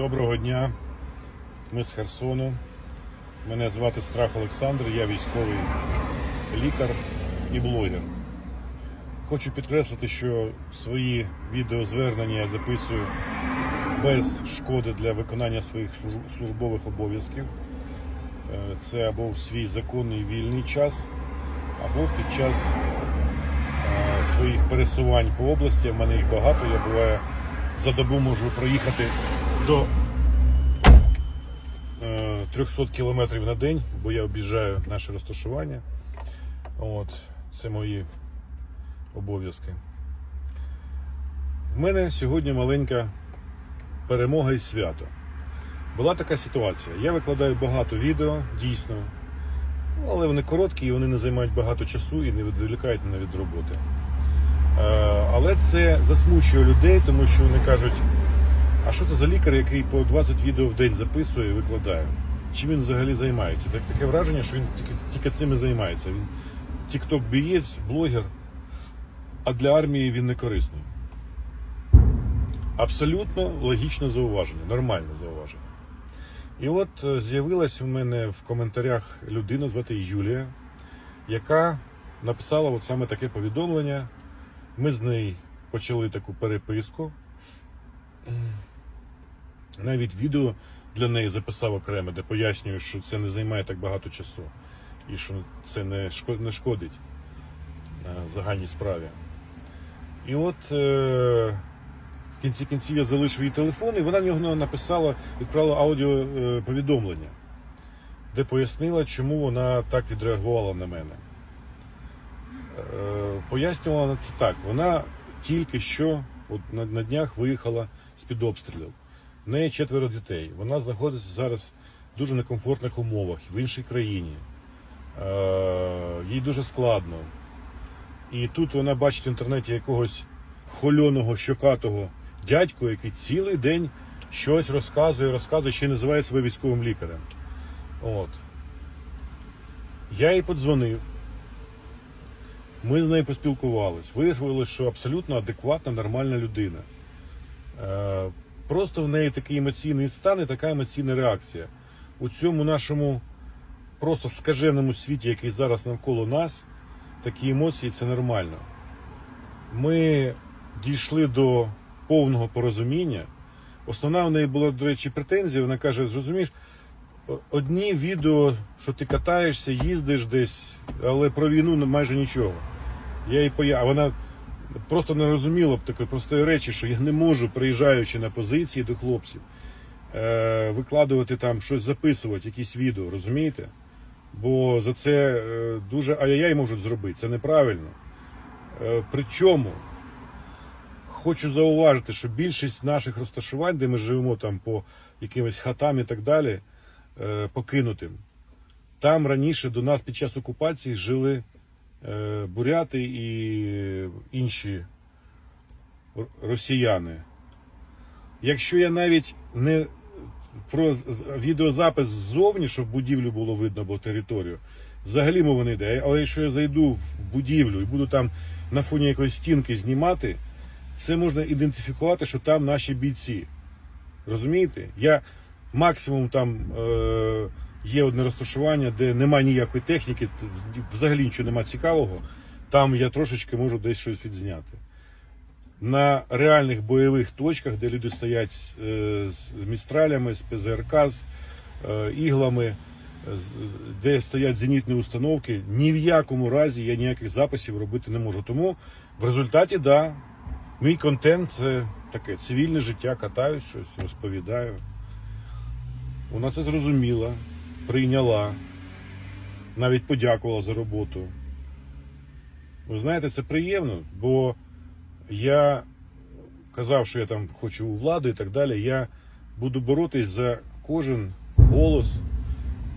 Доброго дня, ми з Херсону. Мене звати Страх Олександр, я військовий лікар і блогер. Хочу підкреслити, що свої відеозвернення я записую без шкоди для виконання своїх службових обов'язків. Е, Це або в свій законний вільний час, або під час е, своїх пересувань по області. В мене їх багато. Я буває за добу можу проїхати до е, 300 кілометрів на день, бо я об'їжджаю наше розташування. От, це мої обов'язки. В мене сьогодні маленька перемога і свято. Була така ситуація. Я викладаю багато відео, дійсно, але вони короткі і вони не займають багато часу і не відволікають мене від роботи. Е, Але це засмучує людей, тому що вони кажуть, а що це за лікар, який по 20 відео в день записує і викладає? Чим він взагалі займається? Так, таке враження, що він тільки, тільки цим і займається. Він тікток-бієць, блогер, а для армії він не корисний. Абсолютно логічне зауваження, нормальне зауваження. І от е, з'явилась у мене в коментарях людина, звати Юлія, яка написала от саме таке повідомлення. Ми з нею почали таку переписку. Навіть відео для неї записав окремо, де пояснюю, що це не займає так багато часу і що це не шкодить е, загальній справі. І от е, в кінці кінців я залишив її телефон, і вона в нього написала, відправила аудіо е, повідомлення, де пояснила, чому вона так відреагувала на мене. Пояснювала вона це так. Вона тільки що от на, на днях виїхала з-під обстрілів. В неї четверо дітей. Вона знаходиться зараз в дуже некомфортних умовах в іншій країні. Е, їй дуже складно. І тут вона бачить в інтернеті якогось хольоного, щокатого дядьку, який цілий день щось розказує, розказує, ще й називає себе військовим лікарем. От. Я їй подзвонив. Ми з нею поспілкувались. Виявилося, що абсолютно адекватна, нормальна людина. Просто в неї такий емоційний стан і така емоційна реакція. У цьому нашому просто скаженому світі, який зараз навколо нас, такі емоції це нормально. Ми дійшли до повного порозуміння. Основна в неї була, до речі, претензія. Вона каже: зрозумієш, одні відео, що ти катаєшся, їздиш десь, але про війну майже нічого. Я їй поя... А вона просто не розуміла б такої простої речі, що я не можу, приїжджаючи на позиції до хлопців, е- викладувати там щось записувати, якісь відео, розумієте? Бо за це е, дуже ай-яй можуть зробити. Це неправильно. Е, Причому хочу зауважити, що більшість наших розташувань, де ми живемо там по якимось хатам і так далі, покинутим, там раніше до нас під час окупації жили буряти і інші росіяни. Якщо я навіть не про відеозапис ззовні, щоб будівлю було видно або територію, взагалі мови не йде. Але якщо я зайду в будівлю і буду там на фоні якоїсь стінки знімати, це можна ідентифікувати, що там наші бійці. Розумієте? Я максимум там е, є одне розташування, де немає ніякої техніки, взагалі нічого немає цікавого. Там я трошечки можу десь щось відзняти. На реальних бойових точках, де люди стоять з, е, містралями, з ПЗРК, з е, іглами, е, де стоять зенітні установки, ні в якому разі я ніяких записів робити не можу. Тому в результаті, да, мій контент це таке цивільне життя, катаюсь, щось розповідаю. Вона це зрозуміла, прийняла, навіть подякувала за роботу. Ви знаєте, це приємно, бо я казав, що я там хочу у владу і так далі. Я буду боротись за кожен голос,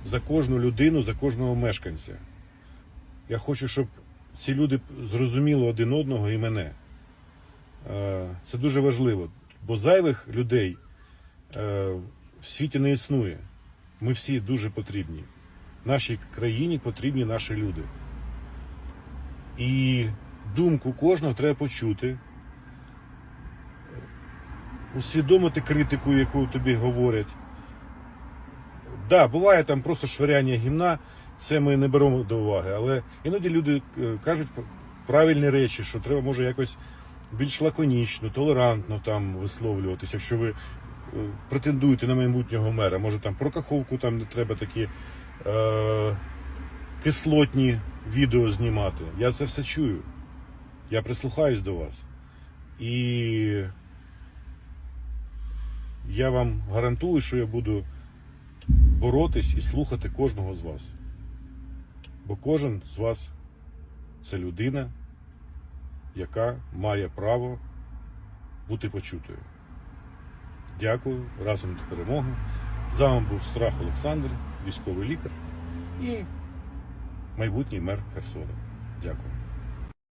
за кожну людину, за кожного мешканця. Я хочу, щоб ці люди зрозуміли один одного і мене. Е, Це дуже важливо, бо зайвих людей е, в світі не існує. Ми всі дуже потрібні. Нашій країні потрібні наші люди. І думку кожного треба почути. усвідомити критику, яку тобі говорять. Да, буває там просто швиряння гімна, це ми не беремо до уваги. Але іноді люди е, кажуть правильні речі, що треба може якось більш лаконічно, толерантно там висловлюватися. Якщо ви претендуєте на майбутнього мера, може там про каховку там не треба такі е, кислотні відео знімати. Я це все чую. Я прислухаюсь до вас. І я вам гарантую, що я буду боротись і слухати кожного з вас. Бо кожен з вас це людина, яка має право бути почутою. Дякую, разом до перемоги. З вами був Страх Олександр, військовий лікар і майбутній мер Херсона. Дякую.